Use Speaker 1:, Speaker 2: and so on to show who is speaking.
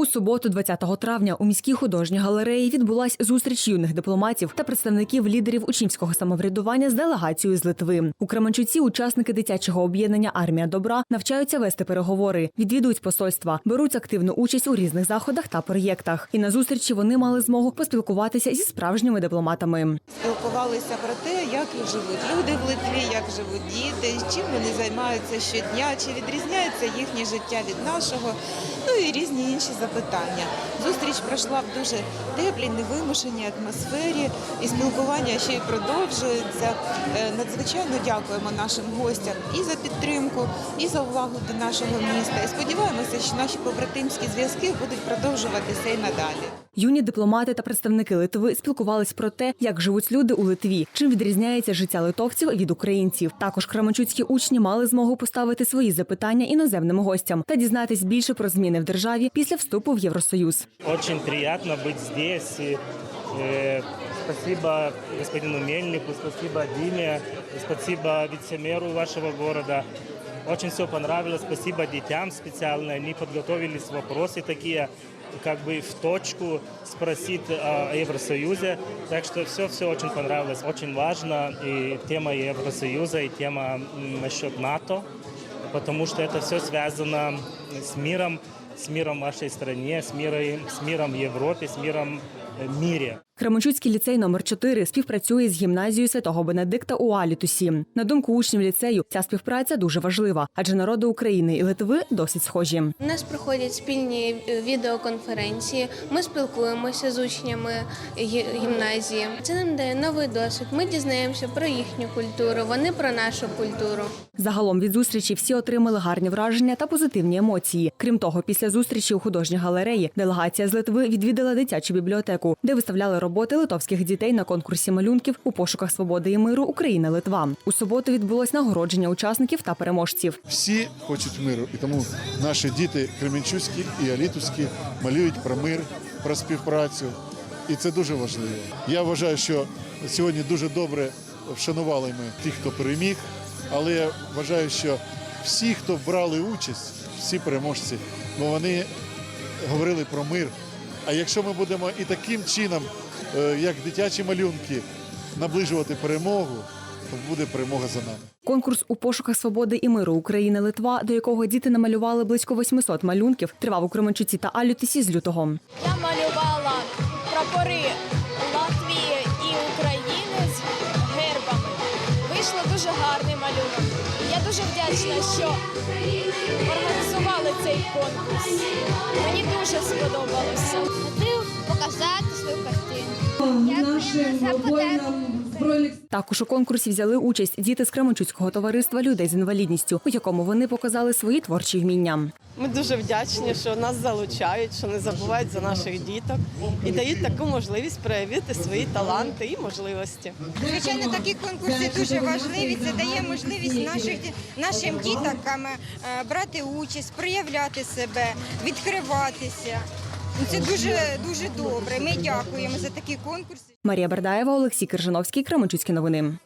Speaker 1: У суботу, 20 травня, у міській художній галереї відбулась зустріч юних дипломатів та представників лідерів учнівського самоврядування з делегацією з Литви. У Кременчуці учасники дитячого об'єднання Армія добра навчаються вести переговори, відвідують посольства, беруть активну участь у різних заходах та проєктах. І на зустрічі вони мали змогу поспілкуватися зі справжніми дипломатами.
Speaker 2: спілкувалися про те, як живуть люди в Литві, як живуть діти, чим вони займаються щодня, чи відрізняється їхнє життя від нашого, ну і різні інші запитання. Зустріч пройшла в дуже теплій, невимушеній атмосфері, і спілкування ще й продовжується. Е, Надзвичайно дякуємо нашим гостям і за підтримку, і за увагу до нашого міста. І сподіваємося, що наші побратимські зв'язки будуть продовжуватися і надалі.
Speaker 1: Юні дипломати та представники Литви спілкувались про те, як живуть люди у Литві, чим відрізняється життя литовців від українців. Також кременчуцькі учні мали змогу поставити свої запитання іноземним гостям та дізнатись більше про зміни в державі після вступу в Євросоюз.
Speaker 3: Очень приятно быть здесь. И, э, спасибо господину Мельнику, спасибо Диме, спасибо вице-мэру вашего города. Очень все понравилось. Спасибо детям специально. Они подготовились вопросы такие, как бы в точку спросить о Евросоюзе. Так что все-все очень понравилось. Очень важно и тема Евросоюза, и тема м, насчет НАТО, потому что это все связано с миром, с миром в вашей стране, с миром, с миром Европе, с миром мире.
Speaker 1: Кременчуцький ліцей номер 4 співпрацює з гімназією святого Бенедикта у Алітусі. На думку учнів ліцею, ця співпраця дуже важлива, адже народи України і Литви досить схожі.
Speaker 4: У нас проходять спільні відеоконференції. Ми спілкуємося з учнями гімназії. Це нам дає новий досвід. Ми дізнаємося про їхню культуру, вони про нашу культуру.
Speaker 1: Загалом від зустрічі всі отримали гарні враження та позитивні емоції. Крім того, після зустрічі у художній галереї делегація з Литви відвідала дитячу бібліотеку, де виставляли роботи литовських дітей на конкурсі малюнків у пошуках свободи і миру Україна Литва. У суботу відбулось нагородження учасників та переможців.
Speaker 5: Всі хочуть миру, і тому наші діти кременчуцькі і алітовські малюють про мир, про співпрацю. І це дуже важливо. Я вважаю, що сьогодні дуже добре вшанували ми тих, хто переміг, але я вважаю, що всі, хто брали участь, всі переможці, бо вони говорили про мир. А якщо ми будемо і таким чином, е, як дитячі малюнки, наближувати перемогу, то буде перемога за нами.
Speaker 1: Конкурс у пошуках свободи і миру України Литва, до якого діти намалювали близько 800 малюнків, тривав у Кременчуці та Алютисі з лютого.
Speaker 6: Я малювала прапори Латвії і України з гербами. Вийшло дуже гарний малюнок. Дуже вдячна, що організували цей конкурс. Мені дуже сподобалося.
Speaker 7: Хотів показати свою картину.
Speaker 8: нашим воїнам збройних
Speaker 1: Також у конкурсі взяли участь діти з Кременчуцького товариства людей з інвалідністю, у якому вони показали свої творчі вміння.
Speaker 9: Ми дуже вдячні, що нас залучають, що не забувають за наших діток і дають таку можливість проявити свої таланти і можливості.
Speaker 10: Звичайно, такі конкурси дуже важливі. Це дає можливість наших, нашим діткам е, брати участь, проявляти себе, відкриватися. Ну, Це дуже дуже добре. Ми дякуємо за такі конкурси.
Speaker 1: Марія Бердаєва, Олексій Киржановський, Кременчуцькі новини.